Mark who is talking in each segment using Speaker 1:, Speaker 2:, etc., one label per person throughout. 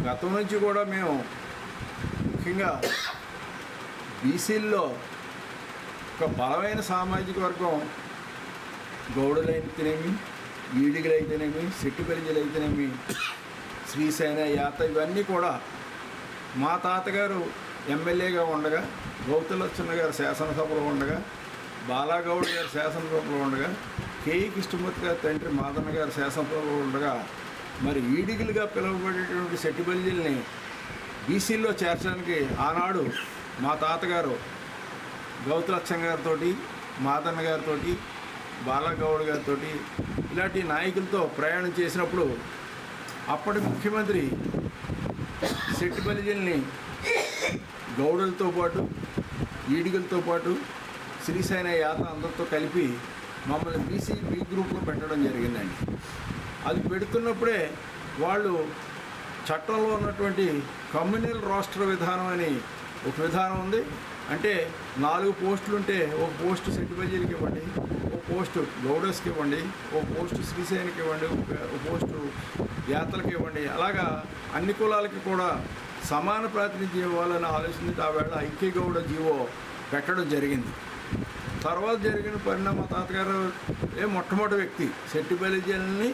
Speaker 1: గతం నుంచి కూడా మేము ముఖ్యంగా బీసీల్లో ఒక బలమైన సామాజిక వర్గం గౌడులైతేనేమి ఈడిగలైతేనేమి అయితేనేమి శ్రీశైన యాత ఇవన్నీ కూడా మా తాతగారు ఎమ్మెల్యేగా ఉండగా గౌతులచ్చన్న గారు శాసనసభలో ఉండగా బాలాగౌడ్ గారు శాసనసభలో ఉండగా కేఈ కృష్ణమూర్తి గారి తండ్రి మాదన్న గారు శాసనసభలో ఉండగా మరి ఈడిగులుగా పిలువబడేటువంటి సెట్టిబల్జీల్ని బీసీల్లో చేర్చడానికి ఆనాడు మా తాతగారు గౌతులచ్చం గారితో మాదన్న గారితో బాలగౌడ్ గారితో ఇలాంటి నాయకులతో ప్రయాణం చేసినప్పుడు అప్పటి ముఖ్యమంత్రి సెట్టిబలిజల్ని గౌడులతో పాటు ఈడిగలతో పాటు శ్రీశైన యాత అందరితో కలిపి మమ్మల్ని బీసీ బీ గ్రూప్లో పెట్టడం జరిగిందండి. అది పెడుతున్నప్పుడే వాళ్ళు చట్టంలో ఉన్నటువంటి కమ్యూనల్ రాష్ట్ర విధానం అని ఒక విధానం ఉంది. అంటే నాలుగు పోస్టులు ఉంటే ఒక పోస్ట్ సెట్టిబజీలకి ఇవ్వండి ఒక పోస్టు గౌడస్కి ఇవ్వండి ఒక పోస్టు శ్రీశైనికి ఇవ్వండి ఒక పోస్టు యాత్రలకు ఇవ్వండి. అలాగా అన్ని కులాలకి కూడా సమాన ప్రాతినిధ్యం ఇవ్వాలని ఆలోచనతో ఆ వేళ ఐక్యగౌడ జీవో పెట్టడం జరిగింది. తర్వాత జరిగిన పరిణామ తాతగారు ఏ మొట్టమొదటి వ్యక్తి సెట్టిబలిజల్ని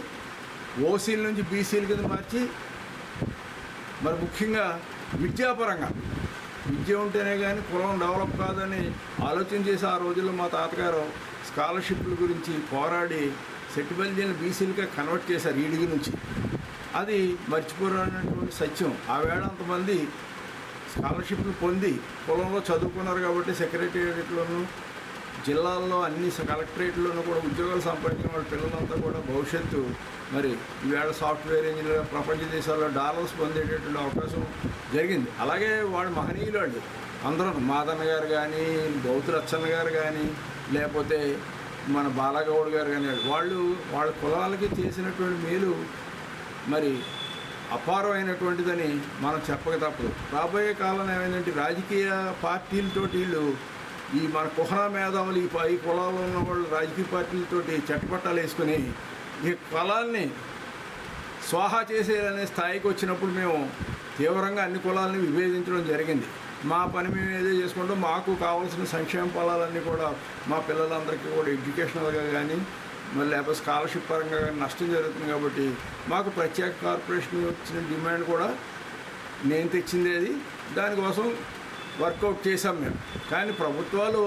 Speaker 1: ఓసీల నుంచి బీసీల కింద మార్చి మరి ముఖ్యంగా విద్యాపరంగా. విద్య ఉంటేనే కానీ కులం డెవలప్ కాదని ఆలోచన చేసి ఆ రోజుల్లో మా తాతగారు స్కాలర్షిప్ల గురించి పోరాడి సెట్టిబల్జీని బీసీలుగా కన్వర్ట్ చేశారు ఈడిగి నుంచి. అది మర్చిపోరానటువంటి సత్యం. ఆ వేళ అంతమంది స్కాలర్షిప్లు పొంది కులంలో చదువుకున్నారు కాబట్టి సెక్రటేరియట్లోనూ జిల్లాల్లో అన్ని కలెక్టరేట్లోనూ కూడా ఉద్యోగాలు సంపాదించిన వాళ్ళ పిల్లలంతా కూడా భవిష్యత్తు మరి ఈవేళ సాఫ్ట్వేర్ ఇంజనీర్ ప్రపంచ దేశాల్లో డాలర్స్ పొందేటటువంటి అవకాశం జరిగింది. అలాగే వాడు మహనీయులు వాళ్ళు. అందరూ మాదన్న గారు కానీ గౌతు రచ్చన్న గారు కానీ లేకపోతే మన బాలగౌడ్ గారు కానీ వాళ్ళు. వాళ్ళ కులాలకి చేసినటువంటి మేలు మరి అపారమైనటువంటిదని మనం చెప్పక తప్పదు. రాబోయే కాలం ఏమైందంటే రాజకీయ పార్టీలతో వీళ్ళు ఈ మన కుహరా మేధావులు ఈ పై కులాల్లో ఉన్న వాళ్ళు రాజకీయ పార్టీలతో చట్టపట్టాలు వేసుకుని ఈ కులాల్ని స్వాహా చేసేదనే స్థాయికి వచ్చినప్పుడు మేము తీవ్రంగా అన్ని కులాలని విభేదించడం జరిగింది. మా పని మేము ఏదో చేసుకుంటాం మాకు కావాల్సిన సంక్షేమ ఫలాలన్నీ కూడా మా పిల్లలందరికీ కూడా ఎడ్యుకేషనల్గా కానీ మరి లేకపోతే స్కాలర్షిప్ పరంగా కానీ నష్టం జరుగుతుంది కాబట్టి మాకు ప్రత్యేక కార్పొరేషన్ వచ్చిన డిమాండ్ కూడా నేను తెచ్చింది అది. దానికోసం వర్కౌట్ చేసాం మేము. కానీ ప్రభుత్వాలు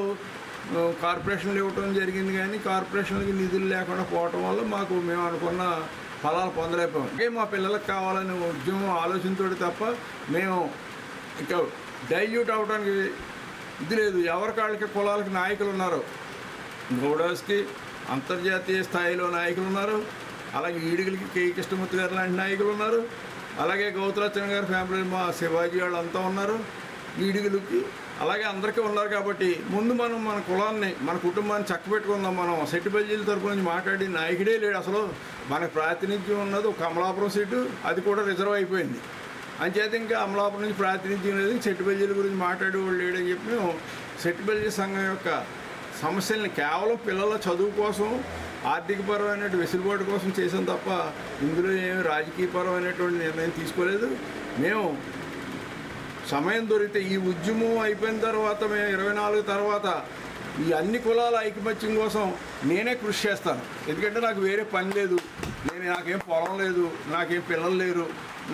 Speaker 1: కార్పొరేషన్లు ఇవ్వటం జరిగింది కానీ కార్పొరేషన్లకి నిధులు లేకుండా పోవటం వల్ల మాకు మేము అనుకున్న ఫలాలు పొందలేకపోయాం. ఇంకే మా పిల్లలకు కావాలని ఉద్యమం ఆలోచనతో తప్ప మేము ఇక డైల్యూట్ అవడానికి ఇది లేదు. ఎవరి కాళ్ళకి కులాలకి నాయకులు ఉన్నారు? గౌడాస్కి అంతర్జాతీయ స్థాయిలో నాయకులు ఉన్నారు. అలాగే ఈడుగులకి కే. కృష్ణమూర్తి గారు లాంటి నాయకులు ఉన్నారు. అలాగే గౌతరచన గారి ఫ్యామిలీ మా శివాజీ వాళ్ళు అంతా ఉన్నారు. ఈడుగులకి అలాగే అందరికీ ఉన్నారు కాబట్టి ముందు మనం మన కులాన్ని మన కుటుంబాన్ని చక్కబెట్టుకుందాం మనం. సెట్టిబల్జీల తరపు నుంచి మాట్లాడి నాయకుడే లేడు అసలు. మనకు ప్రాతినిధ్యం ఉన్నది ఒక కమలాపురం సీటు అది కూడా రిజర్వ్ అయిపోయింది. అంచేత ఇంకా అమలాపురం నుంచి ప్రాతినిధ్యం లేదు. సెట్టిబల్జీల గురించి మాట్లాడేవాడు లేడని చెప్పి మేము సెట్టిబల్జీ సంఘం యొక్క సమస్యల్ని కేవలం పిల్లల చదువు కోసం ఆర్థికపరమైన వెసులుబాటు కోసం చేసాం తప్ప ఇందులో ఏమి రాజకీయపరమైనటువంటి నిర్ణయం తీసుకోలేదు. మేము సమయం దొరికితే ఈ ఉద్యమం అయిపోయిన తర్వాత మేము ఇరవై నాలుగు తర్వాత ఈ అన్ని కులాల ఐకమత్యం కోసం నేనే కృషి చేస్తాను. ఎందుకంటే నాకు వేరే పని లేదు. నేను నాకేం పొలం లేదు. నాకేం పిల్లలు లేరు.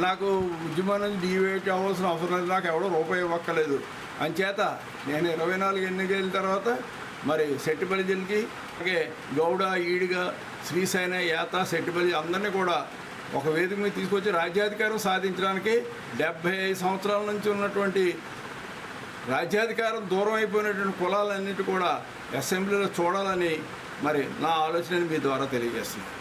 Speaker 1: నాకు ఉద్యమం నుంచి డివేట్ అవ్వాల్సిన అవసరం లేదు. నాకు ఎవడో రూపాయి ఇవ్వక్కలేదు అంచేత నేను ఇరవై నాలుగు ఎన్నికల తర్వాత మరి సెట్టిపల్లి జిల్కి అలాగే గౌడ ఈడిగా శ్రీశైన యాత సెట్టిపల్లి అందరినీ కూడా ఒక వేదిక మీద తీసుకొచ్చి రాజ్యాధికారం సాధించడానికి డెబ్భై ఐదు సంవత్సరాల నుంచి ఉన్నటువంటి రాజ్యాధికారం దూరం అయిపోయినటువంటి కులాలన్నిటి కూడా అసెంబ్లీలో చూడాలని మరి నా ఆలోచనని మీ ద్వారా తెలియజేస్తున్నాను.